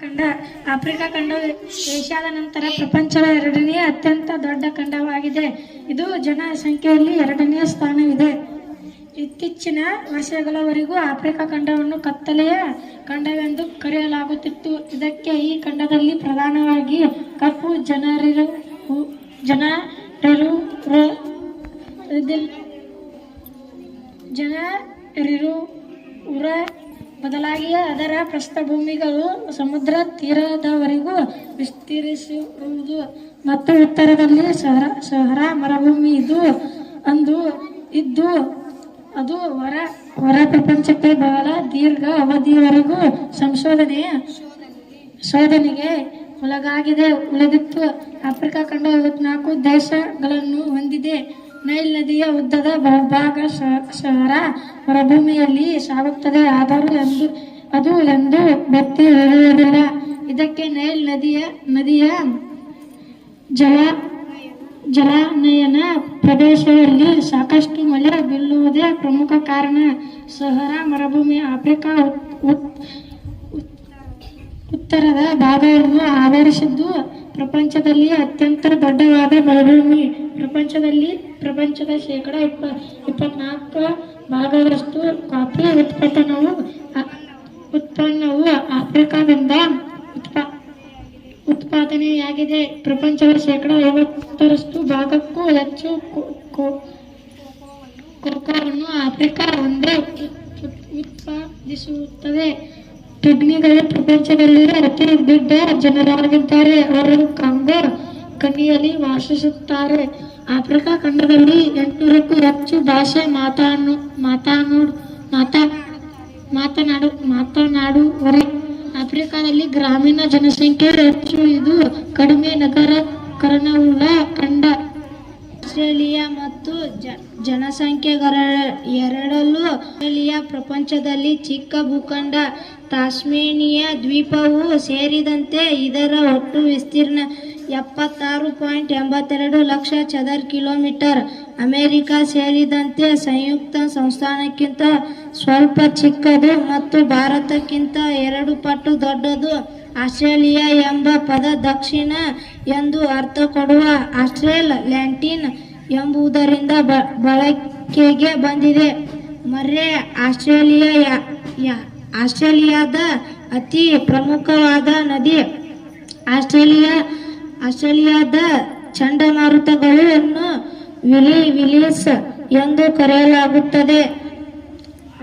ಖಂಡ, ಆಫ್ರಿಕಾ ಖಂಡವು ಏಷ್ಯಾದ ನಂತರ ಪ್ರಪಂಚದ ಎರಡನೇ ಅತ್ಯಂತ ದೊಡ್ಡ ಖಂಡವಾಗಿದೆ. ಇದು ಜನಸಂಖ್ಯೆಯಲ್ಲಿ ಎರಡನೇ ಸ್ಥಾನವಿದೆ. ಇತ್ತೀಚಿನ ವರ್ಷಗಳವರೆಗೂ ಆಫ್ರಿಕಾ ಖಂಡವನ್ನು ಕತ್ತಲೆಯ ಖಂಡವೆಂದು ಕರೆಯಲಾಗುತ್ತಿತ್ತು. ಇದಕ್ಕೆ ಈ ಖಂಡದಲ್ಲಿ ಪ್ರಧಾನವಾಗಿ ಕಪ್ಪು ಜನರಿರು ಜನರಿರು ಜನರಿರುವುರ ಬದಲಾಗಿ ಅದರ ಪ್ರಸ್ಥಭೂಮಿಗಳು ಸಮುದ್ರ ತೀರದವರೆಗೂ ವಿಸ್ತರಿಸಿರುವುದು ಮತ್ತು ಉತ್ತರದಲ್ಲಿ ಸಹರ ಸಹರ ಮರುಭೂಮಿ ಇದು ಅಂದು ಇದ್ದು ಅದು ಹೊರ ಹೊರ ಪ್ರಪಂಚಕ್ಕೆ ಬಹಳ ದೀರ್ಘ ಅವಧಿಯವರೆಗೂ ಸಂಶೋಧನೆ, ಶೋಧನೆಗೆ ಒಳಗಾಗಿದೆ. ಉಳಿದಿತ್ತು ಆಫ್ರಿಕಾ ಖಂಡ ಐವತ್ನಾಲ್ಕು ದೇಶಗಳನ್ನು ಹೊಂದಿದೆ. ನೈಲ್ ನದಿಯ ಉದ್ದದ ಭಾಗ ಸಹರ ಮರುಭೂಮಿಯಲ್ಲಿ ಸಾಗುತ್ತದೆ ಆದರೂ ಎಂದು, ಅದು ಎಂದು ಬೆತ್ತಿ ಹೇಳುವುದಿಲ್ಲ. ಇದಕ್ಕೆ ನೈಲ್ ನದಿಯ ನದಿಯ ಜಲ, ಜಲಾನಯನ ಪ್ರದೇಶದಲ್ಲಿ ಸಾಕಷ್ಟು ಮಳೆ ಬೀಳುವುದೇ ಪ್ರಮುಖ ಕಾರಣ. ಸಹರ ಮರುಭೂಮಿ ಆಫ್ರಿಕಾ ಉತ್- ಉತ್- ಉತ್ತರದ ಭಾಗವನ್ನು ಆವರಿಸಿದ್ದು ಪ್ರಪಂಚದಲ್ಲಿ ಅತ್ಯಂತ ದೊಡ್ಡವಾದ ಮರುಭೂಮಿ. ಪ್ರಪಂಚದಲ್ಲಿ ಪ್ರಪಂಚದ ಶೇಕಡ ಇಪ್ಪ ಇಪ್ಪತ್ನಾಲ್ಕು ಭಾಗದಷ್ಟು ಕಾಫಿ ಉತ್ಪನ್ನವು ಉತ್ಪನ್ನವು ಆಫ್ರಿಕಾದಿಂದ ಉತ್ಪಾ, ಉತ್ಪಾದನೆಯಾಗಿದೆ. ಪ್ರಪಂಚದ ಶೇಕಡ ಐವತ್ತರಷ್ಟು ಭಾಗಕ್ಕೂ ಹೆಚ್ಚು ಕೋಕೋವನ್ನು ಆಫ್ರಿಕಾ ಒಂದೇ ಉತ್- ಉತ್- ಉತ್ಪಾದಿಸುತ್ತದೆ. ಪಿಗ್ಮಿಗಳು ಪ್ರಪಂಚದಲ್ಲಿ ಅತಿ ದೊಡ್ಡ ಜನರಾಗಿದ್ದಾರೆ. ಅವರು ಕಾಂಗೋ ಕಣಿಯಲ್ಲಿ ವಾಸಿಸುತ್ತಾರೆ. ಆಫ್ರಿಕಾ ಖಂಡದಲ್ಲಿ ಎಂಟುನೂರಕ್ಕೂ ಹೆಚ್ಚು ಭಾಷೆ ಮಾತಾನು ಮಾತಾನು ಮಾತಾ ಮಾತನಾಡು ಮಾತನಾಡುವರೆ ಆಫ್ರಿಕಾದಲ್ಲಿ ಗ್ರಾಮೀಣ ಜನಸಂಖ್ಯೆ ಹೆಚ್ಚು. ಇದು ಕಡಿಮೆ ನಗರೀಕರಣವುಳ್ಳ ಖಂಡ, ಆಸ್ಟ್ರೇಲಿಯಾ ಮತ್ತು ಜ- ಜನಸಂಖ್ಯೆಗಳ ಎರಡಲ್ಲೂ ಆಸ್ಟ್ರೇಲಿಯಾ ಪ್ರಪಂಚದಲ್ಲಿ ಚಿಕ್ಕ ಭೂಖಂಡ ತಾಸ್ಮೇನಿಯಾ ದ್ವೀಪವು ಸೇರಿದಂತೆ ಇದರ ಒಟ್ಟು ವಿಸ್ತೀರ್ಣ ಎಪ್ಪತ್ತಾರು ಪಾಯಿಂಟ್ ಎಂಬತ್ತೆರಡು ಲಕ್ಷ ಚದರ್ ಕಿಲೋಮೀಟರ್. ಅಮೆರಿಕ ಸೇರಿದಂತೆ ಸಂಯುಕ್ತ ಸಂಸ್ಥಾನಕ್ಕಿಂತ ಸ್ವಲ್ಪ ಚಿಕ್ಕದು ಮತ್ತು ಭಾರತಕ್ಕಿಂತ ಎರಡು ಪಟ್ಟು ದೊಡ್ಡದು ಆಸ್ಟ್ರೇಲಿಯಾ ಎಂಬ ಪದ ದಕ್ಷಿಣ ಎಂದು ಅರ್ಥ ಕೊಡುವ ಆಸ್ಟ್ರೇಲ್ ಲ್ಯಾಂಟಿನ್ ಎಂಬುದರಿಂದ ಬಳಕೆಗೆ ಬಂದಿದೆ. ಮರ್ರೆ, ಆಸ್ಟ್ರೇಲಿಯಾ ಆಸ್ಟ್ರೇಲಿಯಾದ ಅತಿ ಪ್ರಮುಖವಾದ ನದಿ ಆಸ್ಟ್ರೇಲಿಯಾ, ಆಸ್ಟ್ರೇಲಿಯಾದ ಚಂಡಮಾರುತಗಳನ್ನು ವಿಲಿ, ವಿಲಿಸ್ ಎಂದು ಕರೆಯಲಾಗುತ್ತದೆ.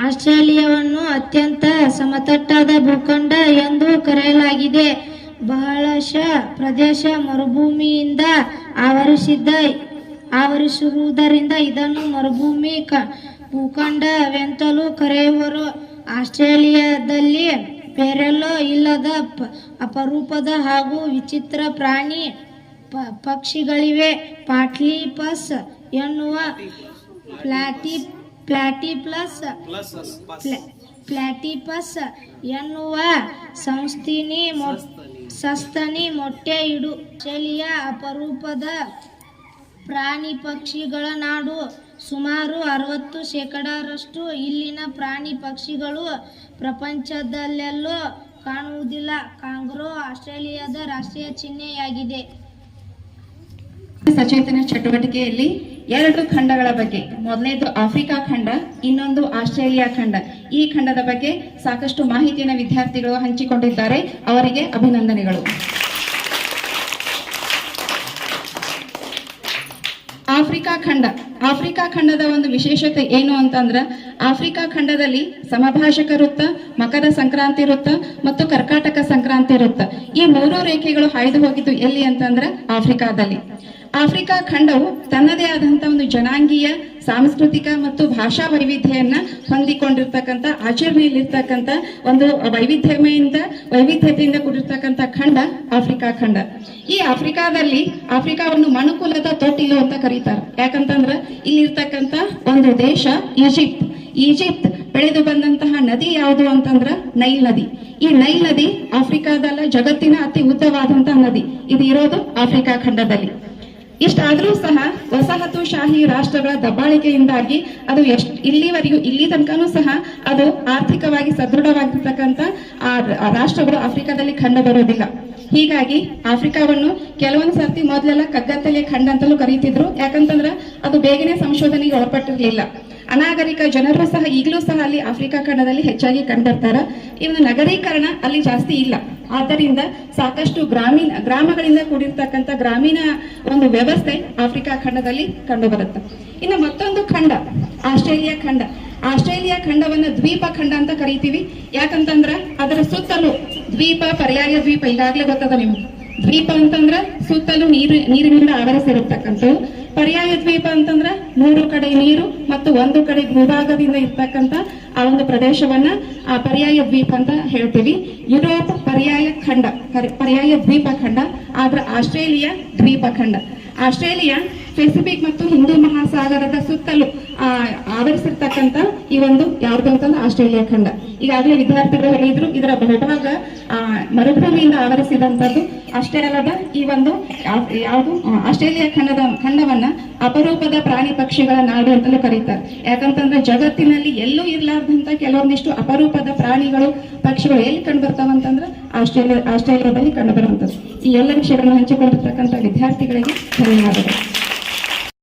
ಆಸ್ಟ್ರೇಲಿಯಾವನ್ನು ಅತ್ಯಂತ ಸಮತಟ್ಟಾದ ಭೂಖಂಡ ಎಂದು ಕರೆಯಲಾಗಿದೆ. ಬಹಳಷ್ಟು ಪ್ರದೇಶ ಮರುಭೂಮಿಯಿಂದ ಆವರಿಸಿದ್ದ ಆವರಿಸಿರುವುದರಿಂದ ಇದನ್ನು ಮರುಭೂಮಿ ಕ ಭೂಖಂಡವೆಂತಲೂ ಕರೆಯುವರು. ಆಸ್ಟ್ರೇಲಿಯಾದಲ್ಲಿ ಬೇರೆಲ್ಲೋ ಇಲ್ಲದ ಅಪರೂಪದ ಹಾಗೂ ವಿಚಿತ್ರ ಪ್ರಾಣಿ ಪಕ್ಷಿಗಳಿವೆ. ಪಾಟ್ಲಿಪಸ್ ಎನ್ನುವ ಪ್ಲಾಟಿ, ಪ್ಲಾಟಿಪ್ಲಸ್, ಪ್ಲ- ಪ್ಲಾಟಿಪಸ್ ಎನ್ನುವ ಸಂಸ್ಥಿನಿ ಮೊ- ಸಸ್ತನಿ ಮೊಟ್ಟೆ ಇಡು ಆಸ್ಟ್ರೇಲಿಯಾ ಅಪರೂಪದ ಪ್ರಾಣಿ ಪಕ್ಷಿಗಳ ನಾಡು. ಸುಮಾರು ಅರವತ್ತು ಶೇಕಡಾರಷ್ಟು ಇಲ್ಲಿನ ಪ್ರಾಣಿ ಪಕ್ಷಿಗಳು ಪ್ರಪಂಚದಲ್ಲೆಲ್ಲೋ ಕಾಣುವುದಿಲ್ಲ. ಕಾಂಗ್ರೋ ಆಸ್ಟ್ರೇಲಿಯಾದ ರಾಷ್ಟ್ರೀಯ ಚಿಹ್ನೆಯಾಗಿದೆ. ಸಚೇತನ ಚಟುವಟಿಕೆಯಲ್ಲಿ ಎರಡು ಖಂಡಗಳ ಬಗ್ಗೆ. ಮೊದಲನೇದು ಆಫ್ರಿಕಾ ಖಂಡ, ಇನ್ನೊಂದು ಆಸ್ಟ್ರೇಲಿಯಾ ಖಂಡ. ಈ ಖಂಡದ ಬಗ್ಗೆ ಸಾಕಷ್ಟು ಮಾಹಿತಿಯನ್ನು ವಿದ್ಯಾರ್ಥಿಗಳು ಹಂಚಿಕೊಂಡಿದ್ದಾರೆ. ಅವರಿಗೆ ಅಭಿನಂದನೆಗಳು. ಆಫ್ರಿಕಾ ಖಂಡ. ಆಫ್ರಿಕಾ ಖಂಡದ ಒಂದು ವಿಶೇಷತೆ ಏನು ಅಂತಂದ್ರೆ, ಆಫ್ರಿಕಾ ಖಂಡದಲ್ಲಿ ಸಮಭಾಷಕ ವೃತ್ತ, ಮಕರ ಸಂಕ್ರಾಂತಿ ವೃತ್ತ ಮತ್ತು ಕರ್ಕಾಟಕ ಸಂಕ್ರಾಂತಿ ವೃತ್ತ. ಈ ಮೂರು ರೇಖೆಗಳು ಹಾಯ್ದು ಹೋಗಿದ್ದು ಎಲ್ಲಿ ಅಂತಂದ್ರೆ ಆಫ್ರಿಕಾದಲ್ಲಿ. ಆಫ್ರಿಕಾ ಖಂಡವು ತನ್ನದೇ ಆದಂತಹ ಒಂದು ಜನಾಂಗೀಯ, ಸಾಂಸ್ಕೃತಿಕ ಮತ್ತು ಭಾಷಾ ವೈವಿಧ್ಯಯನ್ನ ಹೊಂದಿಕೊಂಡಿರ್ತಕ್ಕಂಥ, ಆಚರಣೆಯಲ್ಲಿರ್ತಕ್ಕಂಥ ಒಂದು ವೈವಿಧ್ಯಮಯಿಂದ ವೈವಿಧ್ಯತೆಯಿಂದ ಕೂಡಿರ್ತಕ್ಕಂಥ ಖಂಡ ಆಫ್ರಿಕಾ ಖಂಡ. ಈ ಆಫ್ರಿಕಾದಲ್ಲಿ ಆಫ್ರಿಕಾವನ್ನು ಮನುಕುಲದ ತೊಟ್ಟಿಲು ಅಂತ ಕರೀತಾರೆ. ಯಾಕಂತಂದ್ರ ಇಲ್ಲಿರ್ತಕ್ಕಂಥ ಒಂದು ದೇಶ ಈಜಿಪ್ಟ್. ಈಜಿಪ್ಟ್ ಬೆಳೆದು ಬಂದಂತಹ ನದಿ ಯಾವುದು ಅಂತಂದ್ರ ನೈಲ್ ನದಿ. ಈ ನೈಲ್ ನದಿ ಆಫ್ರಿಕಾದಲ್ಲ ಜಗತ್ತಿನ ಅತಿ ಉದ್ದವಾದಂತಹ ನದಿ. ಇದು ಇರೋದು ಆಫ್ರಿಕಾ ಖಂಡದಲ್ಲಿ. ಇಷ್ಟಾದರೂ ಸಹ ವಸಾಹತುಶಾಹಿ ರಾಷ್ಟ್ರಗಳ ದಬ್ಬಾಳಿಕೆಯಿಂದಾಗಿ ಅದು ಎಷ್ಟು ಇಲ್ಲಿವರೆಗೂ ಇಲ್ಲಿ ತನಕನೂ ಸಹ ಅದು ಆರ್ಥಿಕವಾಗಿ ಸದೃಢವಾಗಿರ್ತಕ್ಕಂಥ ಆ ರಾಷ್ಟ್ರಗಳು ಆಫ್ರಿಕಾದಲ್ಲಿ ಕಂಡು ಬರೋದಿಲ್ಲ ಹೀಗಾಗಿ ಆಫ್ರಿಕಾವನ್ನು ಕೆಲವೊಂದು ಸರ್ತಿ ಮೊದಲೆಲ್ಲ ಕಗ್ಗತ್ತಲೆ ಖಂಡ ಅಂತಲೂ ಕರೀತಿದ್ರು. ಯಾಕಂತಂದ್ರ ಅದು ಬೇಗನೆ ಸಂಶೋಧನೆಗೆ ಒಳಪಟ್ಟಿರ್ಲಿಲ್ಲ. ಅನಾಗರಿಕ ಜನರು ಸಹ ಈಗಲೂ ಸಹ ಅಲ್ಲಿ ಆಫ್ರಿಕಾ ಖಂಡದಲ್ಲಿ ಹೆಚ್ಚಾಗಿ ಕಂಡುಬರ್ತಾರ ಒಂದು ನಗರೀಕರಣ ಅಲ್ಲಿ ಜಾಸ್ತಿ ಇಲ್ಲ. ಆದ್ದರಿಂದ ಸಾಕಷ್ಟು ಗ್ರಾಮೀಣ, ಗ್ರಾಮಗಳಿಂದ ಕೂಡಿರ್ತಕ್ಕಂಥ ಗ್ರಾಮೀಣ ಒಂದು ವ್ಯವಸ್ಥೆ ಆಫ್ರಿಕಾ ಖಂಡದಲ್ಲಿ ಕಂಡುಬರುತ್ತೆ. ಇನ್ನು ಮತ್ತೊಂದು ಖಂಡ, ಆಸ್ಟ್ರೇಲಿಯಾ ಖಂಡ. ಆಸ್ಟ್ರೇಲಿಯಾ ಖಂಡವನ್ನ ದ್ವೀಪ ಖಂಡ ಅಂತ ಕರಿತೀವಿ. ಯಾಕಂತಂದ್ರ ಅದರ ಸುತ್ತಲೂ ದ್ವೀಪ, ಪರ್ಯಾಯ ದ್ವೀಪ ಈಗಾಗಲೇ ಗೊತ್ತದ ನಿಮ್ಗೆ. ದ್ವೀಪ ಅಂತಂದ್ರ ಸುತ್ತಲೂ ನೀರು, ನೀರಿನಿಂದ ಆವರಿಸಿರತಕ್ಕಂಥವು ಪರ್ಯಾಯ ದ್ವೀಪ ಅಂತಂದ್ರ ಮೂರು ಕಡೆ ನೀರು ಮತ್ತು ಒಂದು ಕಡೆ ಭೂಭಾಗದಿಂದ ಇರ್ತಕ್ಕಂಥ ಆ ಒಂದು ಪ್ರದೇಶವನ್ನ ಆ ಪರ್ಯಾಯ ದ್ವೀಪ ಅಂತ ಹೇಳ್ತೀವಿ. ಯುರೋಪ್ ಪರ್ಯಾಯ ಖಂಡ ಪರ್ಯಾಯ ದ್ವೀಪ ಖಂಡ, ಆದ್ರ ಆಸ್ಟ್ರೇಲಿಯಾ ದ್ವೀಪ ಖಂಡ. ಆಸ್ಟ್ರೇಲಿಯಾ ಪೆಸಿಫಿಕ್ ಮತ್ತು ಹಿಂದೂ ಮಹಾಸಾಗರದ ಸುತ್ತಲೂ ಆ, ಆವರಿಸಿರ್ತಕ್ಕಂಥ ಈ ಒಂದು ಯಾವ್ದು ಅಂತಂದ್ರೆ ಆಸ್ಟ್ರೇಲಿಯಾ ಖಂಡ. ಈಗಾಗಲೇ ವಿದ್ಯಾರ್ಥಿಗಳು ಹೇಳಿದ್ರು ಇದರ ಆ, ಮರುಭೂಮಿಯಿಂದ ಆವರಿಸಿದಂಥದ್ದು ಅಷ್ಟೇ ಅಲ್ಲದ ಈ ಒಂದು ಯಾವುದು ಆಸ್ಟ್ರೇಲಿಯಾ ಖಂಡದ ಖಂಡವನ್ನ ಅಪರೂಪದ ಪ್ರಾಣಿ ಪಕ್ಷಿಗಳ ನಾಡು ಅಂತಲೂ ಕರೀತಾರೆ. ಯಾಕಂತಂದ್ರೆ ಜಗತ್ತಿನಲ್ಲಿ ಎಲ್ಲೂ ಇರ್ಲಾರ್ದಂತ ಕೆಲವೊಂದಿಷ್ಟು ಅಪರೂಪದ ಪ್ರಾಣಿಗಳು ಪಕ್ಷಿಗಳು ಎಲ್ಲಿ ಕಂಡು ಬರ್ತಾವಂತಂದ್ರೆ ಆಸ್ಟ್ರೇಲಿಯಾ ಆಸ್ಟ್ರೇಲಿಯಾದಲ್ಲಿ ಕಂಡು ಬರುವಂಥದ್ದು. ಈ ಎಲ್ಲ ವಿಷಯಗಳನ್ನು ಹಂಚಿಕೊಂಡಿರ್ತಕ್ಕಂಥ ವಿದ್ಯಾರ್ಥಿಗಳಿಗೆ ಧನ್ಯವಾದಗಳು.